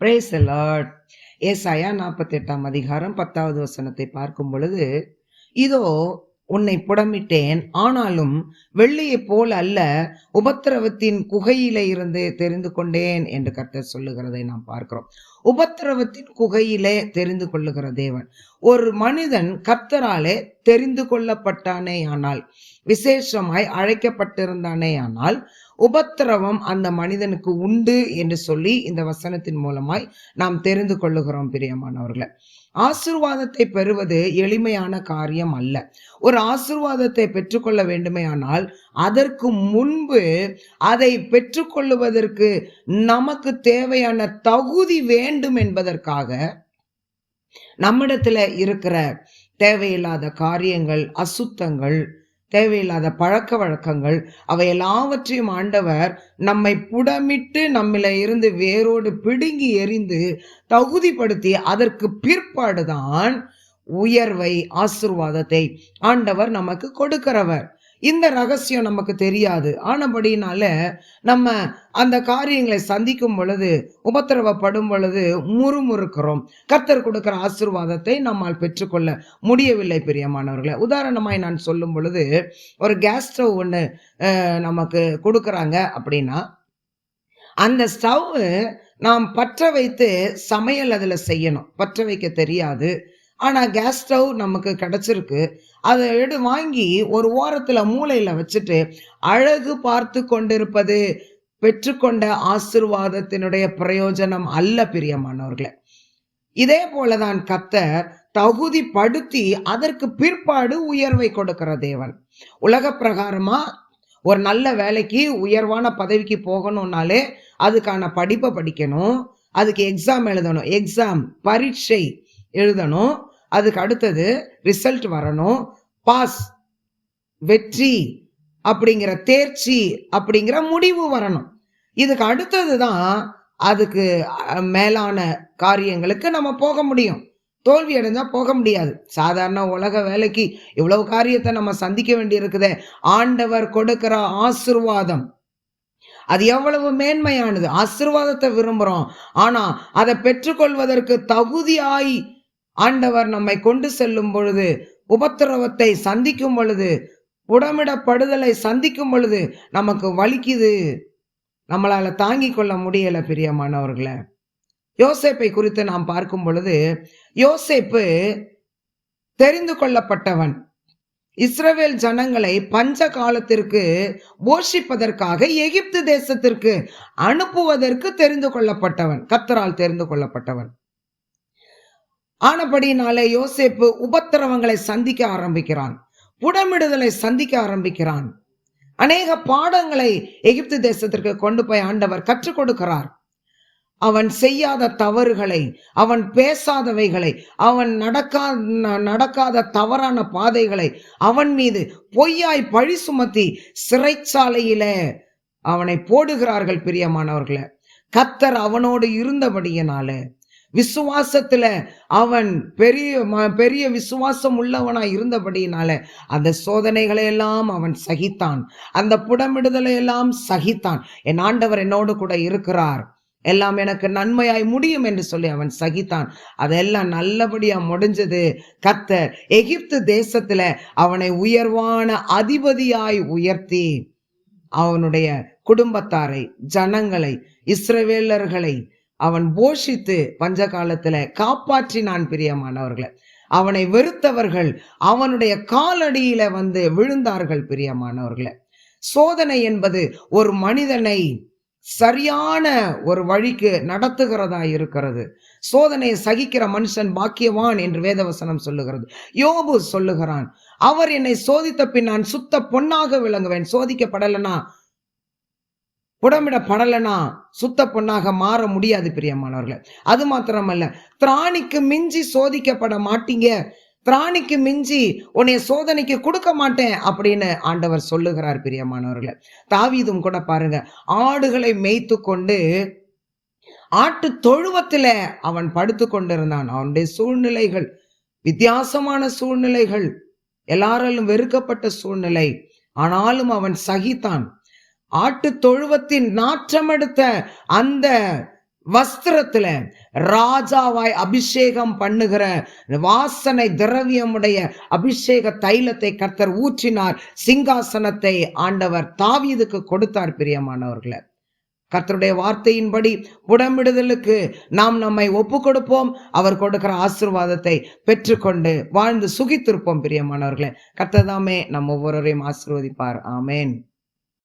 Brace Lord ஏசாயா நாற்பத்தி எட்டாம் அதிகாரம் பத்தாவது வசனத்தை பார்க்கும் பொழுது இதோ உன்னை புடமிட்டேன். ஆனாலும் வெள்ளியை போல் அல்ல உபத்திரவத்தின் குகையில இருந்து தெரிந்து கொண்டேன் என்று கர்த்தர் சொல்லுகிறதை நாம் பார்க்கிறோம். உபத்திரவத்தின் குகையிலே தெரிந்து கொள்ளுகிற தேவன். ஒரு மனிதன் கர்த்தராலே தெரிந்து கொள்ளப்பட்டானே ஆனால் விசேஷமாய் அழைக்கப்பட்டிருந்தானே ஆனால் உபத்திரவம் அந்த மனிதனுக்கு உண்டு என்று சொல்லி இந்த வசனத்தின் மூலமாய் நாம் தெரிந்து கொள்ளுகிறோம் பிரியமானவர்களை. ஆசிர்வாதத்தை பெறுவது எளிமையான காரியம் அல்ல. ஒரு ஆசிர்வாதத்தை பெற்றுக்கொள்ள வேண்டுமே ஆனால் அதற்கு முன்பு அதை பெற்றுக்கொள்ளுவதற்கு நமக்கு தேவையான தகுதி வேண்டும் என்பதற்காக நம்மிடத்துல இருக்கிற தேவையில்லாத காரியங்கள் அசுத்தங்கள் தேவையில்லாத பழக்க வழக்கங்கள் அவை எல்லாவற்றையும் ஆண்டவர் நம்மை புடமிட்டு நம்மில இருந்து வேரோடு பிடுங்கி எறிந்து தகுதிப்படுத்தி அதற்கு பிற்பாடுதான் உயர்வை ஆசிர்வாதத்தை ஆண்டவர் நமக்கு கொடுக்கிறவர். இந்த ரகசியம் நமக்கு தெரியாது. ஆனபடினால நம்ம அந்த காரியங்களை சந்திக்கும் பொழுது உபத்திரவப்படும் பொழுது முறுமுறுக்கிறோம். கர்த்தர் கொடுக்கிற ஆசிர்வாதத்தை நம்மால் பெற்றுக்கொள்ள முடியவில்லை பிரியமானவர்களை. உதாரணமாய் நான் சொல்லும் பொழுது ஒரு கேஸ் ஸ்டவ் ஒன்று நமக்கு கொடுக்குறாங்க அப்படின்னா அந்த ஸ்டவ் நாம் பற்ற வைத்து சமையல் அதில் செய்யணும். பற்ற வைக்க தெரியாது. ஆனால் கேஸ் ஸ்டவ் நமக்கு கிடச்சிருக்கு. அதை எடு வாங்கி ஒரு ஓரத்தில் மூலையில் வச்சுட்டு அழகு பார்த்து கொண்டிருப்பது பெற்றுக்கொண்ட ஆசிர்வாதத்தினுடைய பிரயோஜனம் அல்ல பிரியமானவர்களே. இதே போலதான் கத்தர் தகுதிப்படுத்தி அதற்கு பிற்பாடு உயர்வை கொடுக்கிற தேவன். உலக பிரகாரமா ஒரு நல்ல வேலைக்கு உயர்வான பதவிக்கு போகணும்னாலே அதுக்கான படிப்பை படிக்கணும். அதுக்கு எக்ஸாம் எழுதணும். எக்ஸாம் பரீட்சை எழுதணும். அதுக்கு அடுத்தது ரிசல்ட் வரணும். பாஸ் வெற்றி அப்படிங்கிற தேர்ச்சி அப்படிங்கிற முடிவு வரணும். இதுக்கு அடுத்தது தான் அதுக்கு மேலான காரியங்களுக்கு நம்ம போக முடியும். தோல்வி அடைஞ்சால் போக முடியாது. சாதாரண உலக வேலைக்கு இவ்வளவு காரியத்தை நம்ம சந்திக்க வேண்டியிருக்குதே. ஆண்டவர் கொடுக்கிற ஆசிர்வாதம். அது எவ்வளவு மேன்மையானது. ஆசிர்வாதத்தை விரும்புகிறோம் ஆனால் அதை பெற்றுக்கொள்வதற்கு தகுதியாய் ஆண்டவர் நம்மை கொண்டு செல்லும் பொழுது உபத்திரவத்தை சந்திக்கும் பொழுது உடமிடப்படுதலை சந்திக்கும் பொழுது நமக்கு வலிக்குது. நம்மளால் தாங்கி கொள்ள முடியலை பிரியமானவர்களை. யோசேப்பை குறித்து நாம் பார்க்கும் பொழுது யோசேப்பு தெரிந்து கொள்ளப்பட்டவன். இஸ்ரவேல் ஜனங்களை பஞ்ச காலத்திற்கு போஷிப்பதற்காக எகிப்து தேசத்திற்கு அனுப்புவதற்கு தெரிந்து கொள்ளப்பட்டவன். கத்தரால் தெரிந்து கொள்ளப்பட்டவன். ஆனபடினாலே யோசேப்பு உபத்திரவங்களை சந்திக்க ஆரம்பிக்கிறான். புடமிடுதலை சந்திக்க ஆரம்பிக்கிறான். அநேக பாடங்களை எகிப்து தேசத்திற்கு கொண்டு போய் ஆண்டவர் கற்றுக் கொடுக்கிறார். அவன் செய்யாத தவறுகளை அவன் பேசாதவைகளை அவன் நடக்கா நடக்காத தவறான பாதைகளை அவன் மீது பொய்யாய் பழி சுமத்தி சிறைச்சாலையில அவனை போடுகிறார்கள் பிரியமானவர்களை. கத்தர் அவனோடு இருந்தபடியினால விசுவாசத்துல அவன் பெரிய பெரிய விசுவாசம் உள்ளவனா இருந்தபடியினால அந்த சோதனைகளை எல்லாம் அவன் சகித்தான். அந்த புடமிடுதலை எல்லாம் சகித்தான். என் ஆண்டவர் என்னோடு கூட இருக்கிறார். எல்லாம் எனக்கு நன்மையாய் முடியும் என்று சொல்லி அவன் சகித்தான். அதெல்லாம் நல்லபடியா முடிஞ்சது. கத்த எகிப்து தேசத்துல அவனை உயர்வான அதிபதியாய் உயர்த்தி அவனுடைய குடும்பத்தாரை ஜனங்களை இஸ்ரவேலர்களை அவன் போஷித்து பஞ்ச காலத்துல காப்பாற்றினான் பிரியமானவர்களை. அவனை வெறுத்தவர்கள் அவனுடைய காலடியில வந்து விழுந்தார்கள் பிரியமானவர்களை. சோதனை என்பது ஒரு மனிதனை சரியான ஒரு வழிக்கு நடத்துகிறதா இருக்கிறது. சோதனையை சகிக்கிற மனுஷன் பாக்கியவான் என்று வேதவசனம் சொல்லுகிறது. யோபு சொல்லுகிறான் அவர் என்னை சோதித்த பின் நான் சுத்த பொன்னாக விளங்குவேன். சோதிக்கப்படலைன்னா புடமிடப்படலைன்னா சுத்த பொண்ணாக மாற முடியாது பிரியமானவர்களை. அது மாத்திரமல்ல திராணிக்கு மிஞ்சி சோதிக்கப்பட மாட்டீங்க. திராணிக்கு மிஞ்சி உன்னைய சோதனைக்கு கொடுக்க மாட்டேன் அப்படின்னு ஆண்டவர் சொல்லுகிறார் பிரியமானவர்களை. தாவீதும் கூட பாருங்க ஆடுகளை மேய்த்து கொண்டு ஆட்டு தொழுவத்துல அவன் படுத்து கொண்டிருந்தான். அவனுடைய சூழ்நிலைகள் வித்தியாசமான சூழ்நிலைகள் எல்லாராலும் வெறுக்கப்பட்ட சூழ்நிலை. ஆனாலும் அவன் சகித்தான். ஆட்டு தொழுவத்தின் நாற்றமெடுத்த அந்த வஸ்திரத்துல ராஜாவாய் அபிஷேகம் பண்ணுகிற வாசனை திரவியமுடைய அபிஷேக தைலத்தை கர்த்தர் ஊற்றினார். சிங்காசனத்தை ஆண்டவர் தாவீதுக்கு கொடுத்தார் பிரியமானவர்களை. கர்த்தருடைய வார்த்தையின்படி புடமிடுதலுக்கு நாம் நம்மை ஒப்பு கொடுப்போம். அவர் கொடுக்கிற ஆசீர்வாதத்தை பெற்றுக்கொண்டு வாழ்ந்து சுகித்திருப்போம் பிரியமானவர்களே. கர்த்ததாமே நம் ஒவ்வொருவரையும் ஆசிர்வதிப்பார். ஆமேன்.